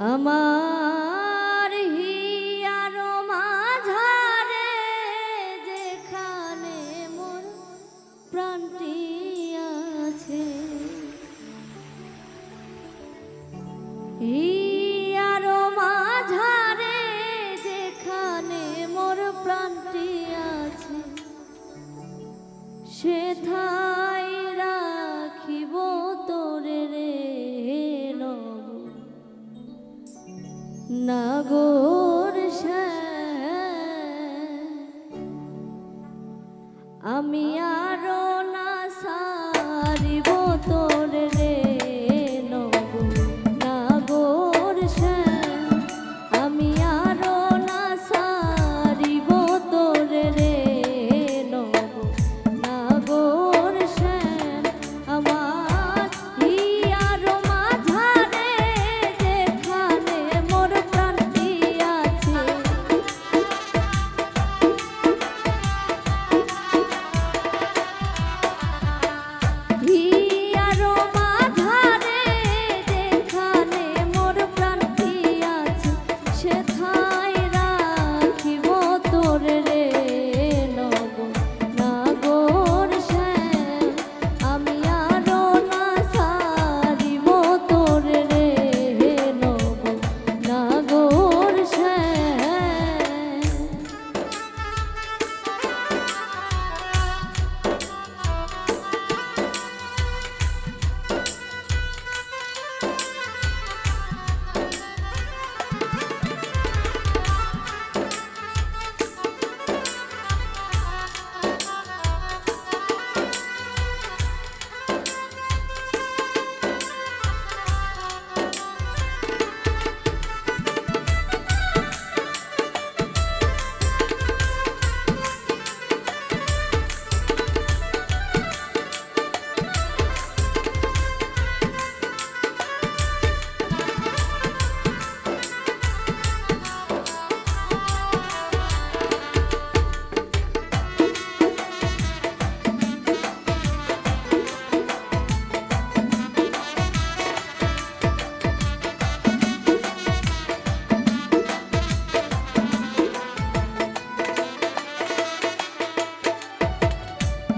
আমার হিয়ার মাঝারে যেখানে মোর প্রাণটি আছে। হিয়ার মাঝারে যেখানে মোর প্রাণটি আছে সে না গো।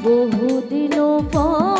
বহুদিন পর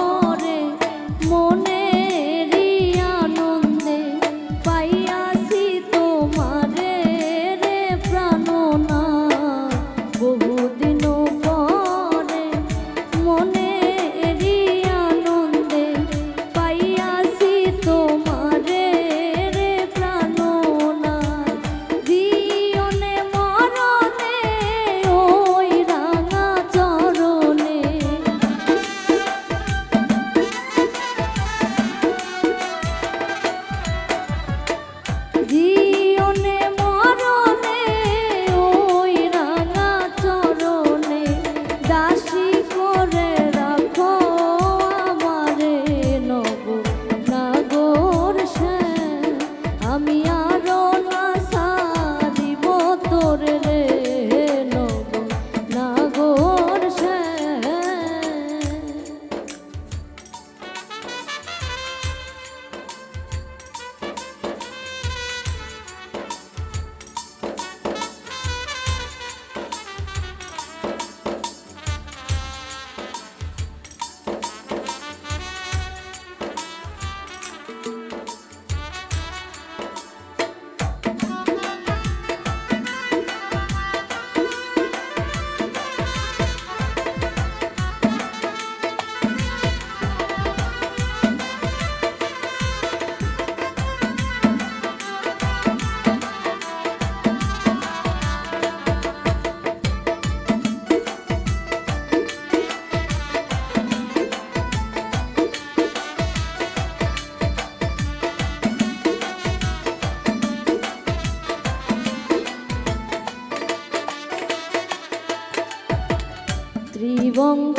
vong